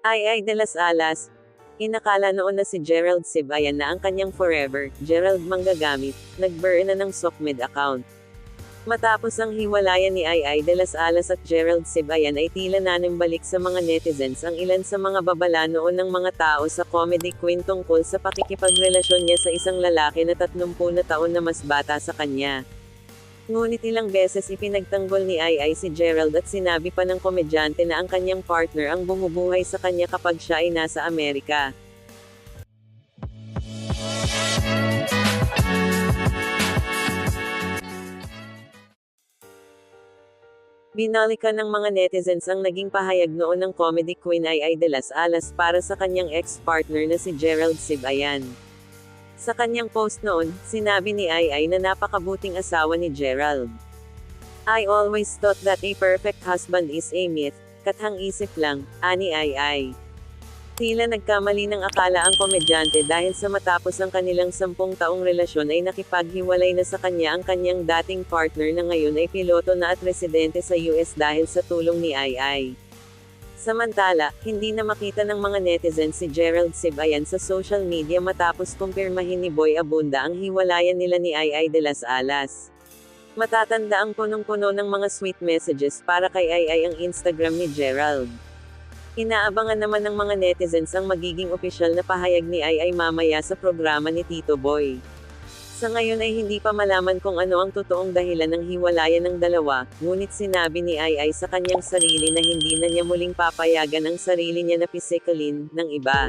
Ay ay de las alas. Inakala noon na si Gerald Sibayan na ang kanyang forever, Gerald Manggagamit, nag-burn na ng Sokmed account. Matapos ang hiwalayan ni Ay Ay de las Alas at Gerald Sibayan ay tila nanambalik sa mga netizens ang ilan sa mga babala noon ng mga tao sa comedy queen tungkol sa pakikipagrelasyon niya sa isang lalaki na 30 na taon na mas bata sa kanya. Ngunit ilang beses ipinagtanggol ni Ai si Gerald at sinabi pa ng komedyante na ang kanyang partner ang bumubuhay sa kanya kapag siya ay nasa Amerika. Binalikan ng mga netizens ang naging pahayag noon ng comedy queen Ai Ai de las Alas para sa kanyang ex-partner na si Gerald Sibayan. Sa kanyang post noon, sinabi ni Ai na napakabuting asawa ni Gerald. I always thought that a perfect husband is a myth, kathang isip lang, ani Ai Ai. Tila nagkamali ng akala ang komedyante dahil sa matapos ang kanilang sampung taong relasyon ay nakipaghiwalay na sa kanya ang kanyang dating partner na ngayon ay piloto na at residente sa US dahil sa tulong ni Ai Ai. Samantala, hindi na makita ng mga netizens si Gerald Sibayan sa social media matapos kumpirmahin ni Boy Abunda ang hiwalayan nila ni Ai Ai de las Alas. Matatanda ang punong-puno ng mga sweet messages para kay Ai Ai ang Instagram ni Gerald. Inaabangan naman ng mga netizens ang magiging opisyal na pahayag ni Ai Ai mamaya sa programa ni Tito Boy. Sa ngayon ay hindi pa malaman kung ano ang totoong dahilan ng hiwalayan ng dalawa, ngunit sinabi ni Ai Ai sa kanyang sarili na hindi na niya muling papayagan ang sarili niya na pisikalin ng iba.